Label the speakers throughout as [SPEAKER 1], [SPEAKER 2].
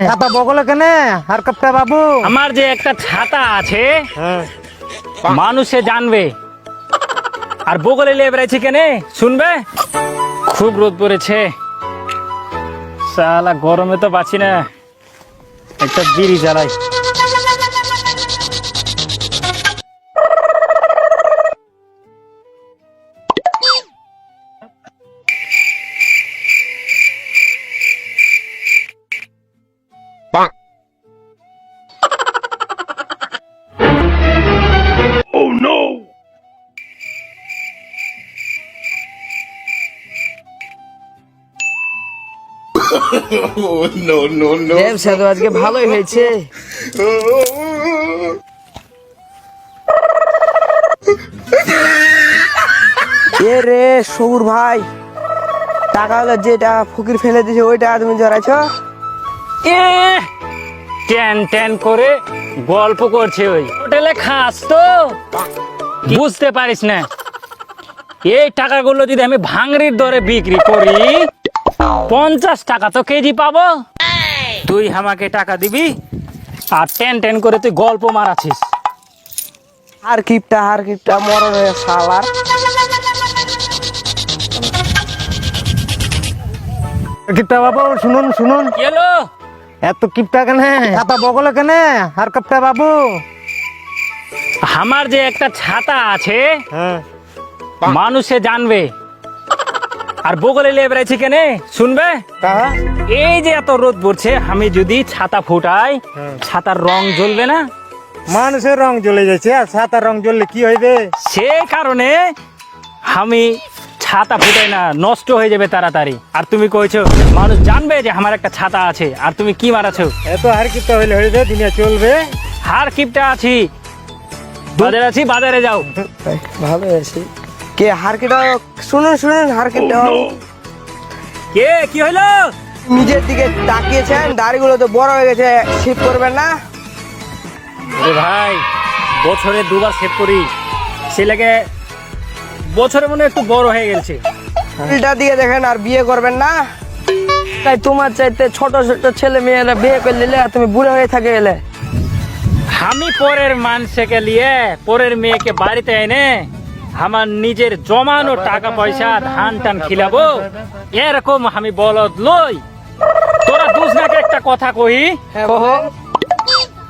[SPEAKER 1] ছাতা বগলে কেনে? আর কাপ্তা বাবু?
[SPEAKER 2] আমার যে একটা ছাতা আছে মানুষে জানবে। আর বগলে বেড়াইছি কেনে? শুনবে? খুব রোদ পড়েছে। সালা গরমে তো বাঁচি না। একটা বিড়ি জ্বালাই।
[SPEAKER 3] ব্যবসা তো আজকে ভালোই হয়েছে। এ রে সৌর ভাই টাকা হলো যেটা ফকির ফেলে দিয়েছে ওই টাকা তুমি জড়াইছ?
[SPEAKER 2] এ ট্যান ট্যান করে গল্প করছে ওই। হোটেলে খাস তো। বুঝতে পারিস না। এই টাকাগুলো যদি আমি ভাঙড়ির দরে বিক্রি করি পঞ্চাশ টাকা তো কেজি পাবো। তুই আমাকে টাকা দিবি? আর টেন টেন করে তুই গল্প মারাছিস
[SPEAKER 3] আর কিপটা আর কিপটা মরণ হয়ে সালার।
[SPEAKER 1] কিপ্তা বাবু শুনুন শুনুন।
[SPEAKER 2] এলো
[SPEAKER 1] এত কিপ্তা কেনে? ছাতা বগলে কেনে? আর কাপ্তা বাবু।
[SPEAKER 2] আমার যে একটা ছাতা আছে
[SPEAKER 1] হ্যাঁ।
[SPEAKER 2] মানুষে জানবে। আর বগলে লিয়ে বেড়াইছি কেনে? শুনবে? এই যে এত রোদ পড়ছে আমি যদি ছাতা ফুটাই ছাতার রং জ্বলবে না?
[SPEAKER 1] মানুষের রং জ্বলে যাচ্ছে আর ছাতার রং জ্বললে কি হইবে?
[SPEAKER 2] সেই কারণে আমি ছাতা ফুটাই না নষ্ট হয়ে যাবে তাড়াতাড়ি। আর তুমি কইছো মানুষ জানবে যে আমার একটা ছাতা আছে আর তুমি কি মারাছো?
[SPEAKER 1] এত হার কিপ্তা হইলে হইবে দুনিয়া চলবে।
[SPEAKER 2] হার কিপটা আছি। বাজারে আছি বাজারে যাও।
[SPEAKER 3] ভালো আছে। কে হারকিটা? শুনুন শুনুন হারকিটা।
[SPEAKER 2] কে? কি হইল?
[SPEAKER 3] নিজের দিকে তাকিয়েছেন দাড়িগুলো তো বড় হয়ে গেছে শিপ করবেন না।
[SPEAKER 2] আরে ভাই বছরে দুবার সেভ করি। সে লাগে বছরে মনে একটু বড় হয়ে গেছে
[SPEAKER 3] উল্টা দিয়ে দেখেন আর বিয়ে করবেন না। তাই তোমার চাইতে ছোট ছোট ছেলে মেয়েরা বিয়ে করে নিলে আর তুমি বুড়ো হয়ে থাকে এলে
[SPEAKER 2] আমি পরের মানুষকে নিয়ে পরের মেয়েকে বাড়িতে এনে আমার নিজের জমানো টাকা পয়সা ধান টান খিলাবো? এরকম আমি বলদ লই তোরা দুজনাকে একটা কথা কহি। কহ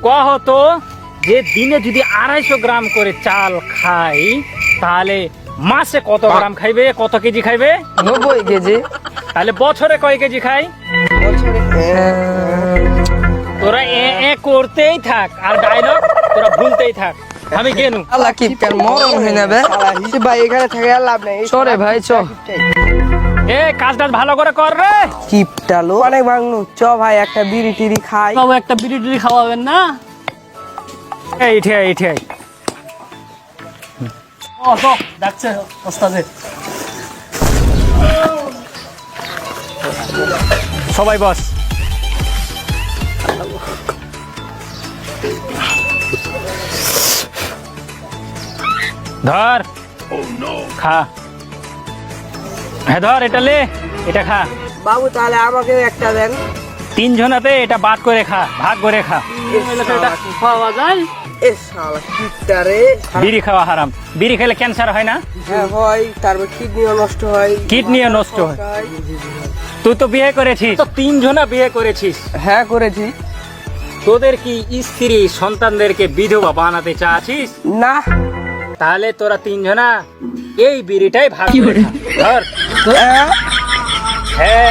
[SPEAKER 2] কহ তো যে দিনে যদি আড়াইশো গ্রাম করে চাল খাই তাহলে মাসে কত গ্রাম খাইবে? কত কেজি খাইবে?
[SPEAKER 3] নব্বই কেজি।
[SPEAKER 2] তাহলে বছরে কয় কেজি খাই? তোরা এ এ করতেই থাক আর ডায়লগ তোরা ভুলতেই থাক। আমি গেনু
[SPEAKER 3] আল্লাহ কি কেন মরণ হয়ে নেবে ভাই এখানে থেকে আর লাভ নেই। চরে ভাই চ
[SPEAKER 2] এ কাজ টাজ ভালো করে কর রে।
[SPEAKER 3] কিপটালো অনেক ভাঙনু। চ ভাই একটা বিড়ি টিড়ি খাই।
[SPEAKER 4] বাবু একটা বিড়ি টিড়ি খাওয়াবেন না?
[SPEAKER 2] এই ঠিয়া এই ঠিয়া
[SPEAKER 4] ও তো ডাকছে ওস্তাদে।
[SPEAKER 2] সবাই বস। ধর। খা। হ্যাঁ ধর এটা লে এটা খা।
[SPEAKER 3] বাবু তাহলে আমাকে একটা দেন।
[SPEAKER 2] তিন জনাতে এটা বাদ করে খা ভাগ করে খা।
[SPEAKER 4] পাওয়া যায়?
[SPEAKER 3] এ শালা কিপটা রে।
[SPEAKER 2] বিড়ি খাওয়া হারাম। বিড়ি খেলে ক্যান্সার হয় না?
[SPEAKER 3] হ্যাঁ হয়। তারপর কিডনিও নষ্ট হয়।
[SPEAKER 2] কিডনিও নষ্ট হয়। তুই তো বিয়ে করেছিস। তো তিন জনা বিয়ে করেছিস।
[SPEAKER 3] হ্যাঁ করেছি।
[SPEAKER 2] তোদের কি স্ত্রী সন্তানদেরকে বিধবা বানাতে চাচ্ছিস?
[SPEAKER 3] না।
[SPEAKER 2] তাহলে তোরা তিনজনা এই বিড়িটাই ভাগ ধর।
[SPEAKER 3] হ্যাঁ?
[SPEAKER 2] হ্যাঁ।